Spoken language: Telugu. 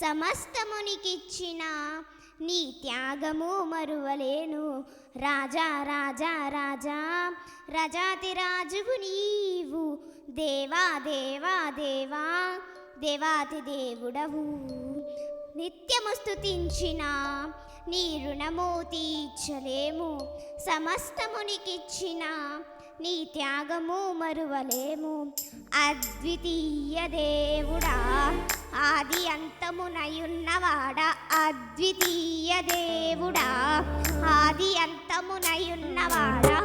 సమస్తమునికిచ్చిన. నీ త్యాగము మరువలేను. రాజా రాజా రాజా రజాతి రాజువు నీవు. దేవా దేవా దేవా దేవాతి దేవుడవు. నిత్యము స్థుతించిన నీ రుణము తీర్చలేము. సమస్తమునికిచ్చిన నీ త్యాగము మరువలేము. అద్వితీయ దేవుడా ఆది అంతమునయున్నవాడా. అద్వితీయ దేవుడా ఆది అంతమునయున్నవాడా.